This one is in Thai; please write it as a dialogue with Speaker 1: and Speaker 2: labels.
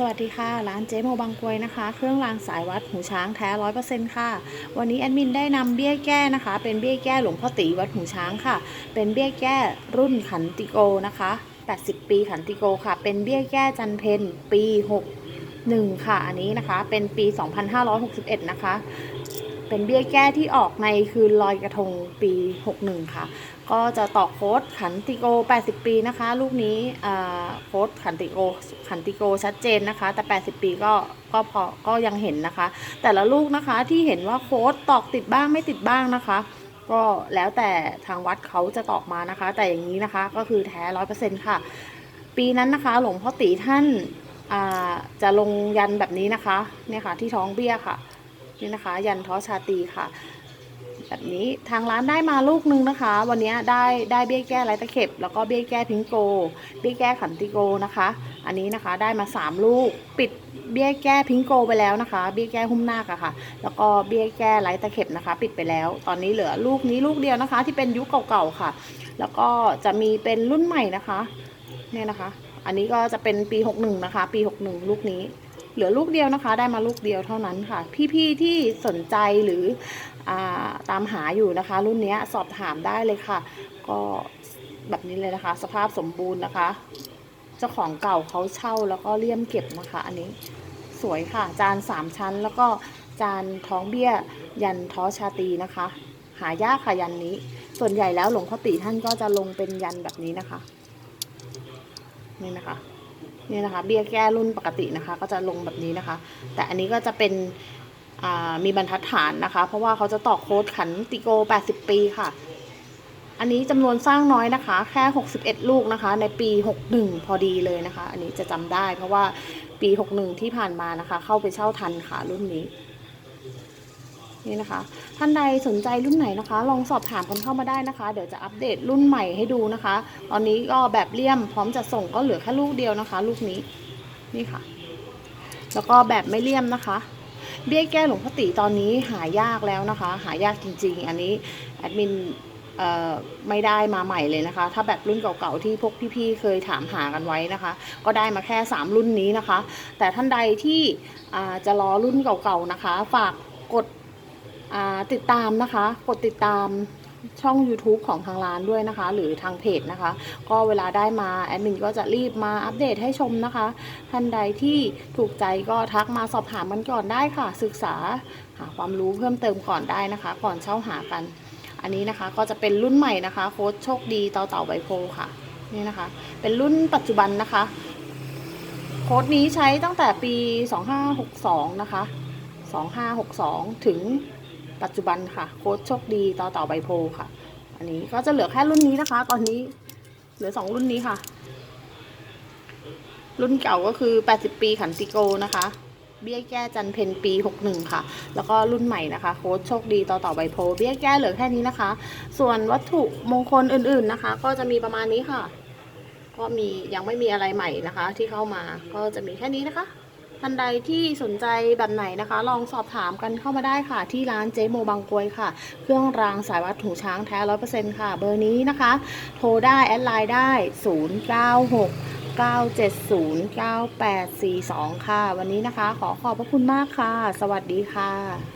Speaker 1: สวัสดีค่ะ ร้านเจ๊โมบางกวยนะคะ เครื่องรางสายวัดหูช้างแท้ร้อยเปอร์เซ็นต์ค่ะ วันนี้แอดมินได้นำเบี้ยแก้นะคะ เป็นเบี้ยแก้หลวงพ่อตีวัดหูช้างค่ะ เป็นเบี้ยแก้รุ่นขันติโกนะคะ 80 ปีขันติโกค่ะ เป็นเบี้ยแก้จันเพนปี 61 ค่ะ อันนี้นะคะ เป็นปี 2561 นะคะ เป็นเบี้ยแก้ที่ออกในคืนลอยกระทงปี 61 ค่ะ ก็จะต่อโค้ดขันติโก 80 ปีนะคะ ลูกนี้โค้ดขันติโกขันติโกชัดเจนนะคะ แต่ 80 ปีก็ก็พอก็ยังเห็นนะคะ แต่ละลูกนะคะที่เห็นว่าโค้ดตอกติดบ้างไม่ติดบ้างนะคะ ก็แล้วแต่ทางวัดเขาจะตอกมานะคะ แต่อย่างนี้นะคะก็คือแท้ร้อยเปอร์เซ็นต์ค่ะ ปีนั้นนะคะ หลวงพ่อตีท่านาจะลงยันแบบนี้นะคะเนี่ยค่ะที่ท้องเบี้ยค่ะนี่นะคะ ยันท้อชาตีค่ะ แบบนี้ทางร้านได้มาลูกนึงนะคะ วันนี้ได้ได้เบี้ยแก้ไรตะเข็บ แล้วก็เบี้ยแก้พิงโก เบี้ยแก้ขันติโกนะคะ อันนี้นะคะได้มา 3 ลูกปิดเบี้ยแก้พิงโกไปแล้วนะคะ เบี้ยแก้หุ้มหน้าคอะค่ะ แล้วก็เบี้ยแก้ไรตะเข็บนะคะ ปิดไปแล้ว ตอนนี้เหลือลูกนี้ลูกเดียวนะคะ ที่เป็นยุคเก่าๆค่ะ แล้วก็จะมีเป็นรุ่นใหม่นะคะเนี่ยนะคะ อันนี้ก็จะเป็นปี 61 นะคะ ปี 61 ลูกนี้ เหลือลูกเดียวนะคะ ได้มาลูกเดียวเท่านั้นค่ะ พี่ๆที่สนใจหรืออตามหาอยู่นะคะ รุ่นนี้สอบถามได้เลยค่ะ ก็แบบนี้เลยนะคะ สภาพสมบูรณ์นะคะ เจ้าของเก่าเขาเช่าแล้วก็เลี่ยมเก็บนะคะ อันนี้สวยค่ะ จานสามชั้น แล้วก็จานท้องเบี้ย ยันท้อชาตีนะคะ หายากค่ะยันนี้ ส่วนใหญ่แล้วหลวงพ่อตีท่านก็จะลงเป็นยันแบบนี้นะคะ นี่นะคะ นี่นะคะ เบี้ยแก้รุ่นปกตินะคะ ก็จะลงแบบนี้นะคะ แต่อันนี้ก็จะเป็นมีบรรทัดฐานนะคะ เพราะว่าเขาจะต่อโค้ดขันติโก 80 ปีค่ะ อันนี้จำนวนสร้างน้อยนะคะ แค่ 61 ลูกนะคะ ในปี 61 พอดีเลยนะคะ อันนี้จะจำได้เพราะว่าปี 61 ที่ผ่านมานะคะ เข้าไปเช่าทันค่ะรุ่นนี้ นี่นะคะ ท่านใดสนใจรุ่นไหนนะคะ ลองสอบถามกันเข้ามาได้นะคะ เดี๋ยวจะอัปเดตรุ่นใหม่ให้ดูนะคะ ตอนนี้ก็แบบเลี่ยมพร้อมจะส่งก็เหลือแค่ลูกเดียวนะคะ ลูกนี้นี่ค่ะ แล้วก็แบบไม่เลี่ยมนะคะเบี้ยแก้หลวงพ่อตีตอนนี้หายากแล้วนะคะ หายากจริง ๆ อันนี้แอดมินไม่ได้มาใหม่เลยนะคะ ถ้าแบบรุ่นเก่าๆที่พวกพี่ๆเคยถามหากันไว้นะคะ ก็ได้มาแค่ 3 รุ่นนี้นะคะ แต่ท่านใดที่จะรอรุ่นเก่าๆนะคะ ฝากกด ติดตามนะคะ กดติดตามช่อง YouTube ของทางร้านด้วยนะคะ หรือทางเพจนะคะ ก็เวลาได้มาแอดมินก็จะรีบมาอัปเดตให้ชมนะคะ ท่านใดที่ถูกใจก็ทักมาสอบถามกันก่อนได้ค่ะ ศึกษาหาความรู้เพิ่มเติมก่อนได้นะคะ ก่อนเช่าหากัน อันนี้นะคะก็จะเป็นรุ่นใหม่นะคะ โค้ดโชคดีต่อเต่าใบโพค่ะนี่นะคะ เป็นรุ่นปัจจุบันนะคะ โค้ดนี้ใช้ตั้งแต่ปี 2562 นะคะ 2562 ถึง ปัจจุบันค่ะ โค้ดโชคดีต่อต่าใบโพค่ะ อันนี้ก็จะเหลือแค่รุ่นนี้นะคะ ตอนนี้เหลือสองรุ่นนี้ค่ะ รุ่นเก่าก็คือ 80 ปีขันติโกนะคะ เบี้ยแก้จันเพนปี 61 ค่ะ แล้วก็รุ่นใหม่นะคะ โค้ดโชคดีต่อต่าใบโพ เบี้ยแก้เหลือแค่นี้นะคะ ส่วนวัตถุมงคลอื่นๆนะคะ ก็จะมีประมาณนี้ค่ะ ก็มียังไม่มีอะไรใหม่นะคะ ที่เข้ามาก็จะมีแค่นี้นะคะ ท่านใดที่สนใจแบบไหนนะคะ ลองสอบถามกันเข้ามาได้ค่ะ ที่ร้านเจโมบางกวยค่ะ เครื่องรางสายวัดหูช้างแท้ร้อยเปอร์เซ็นต์ค่ะ เบอร์นี้นะคะ โทรได้ แอดไลน์ได้096 970 9842ค่ะ วันนี้นะคะ ขอขอบพระคุณมากค่ะ สวัสดีค่ะ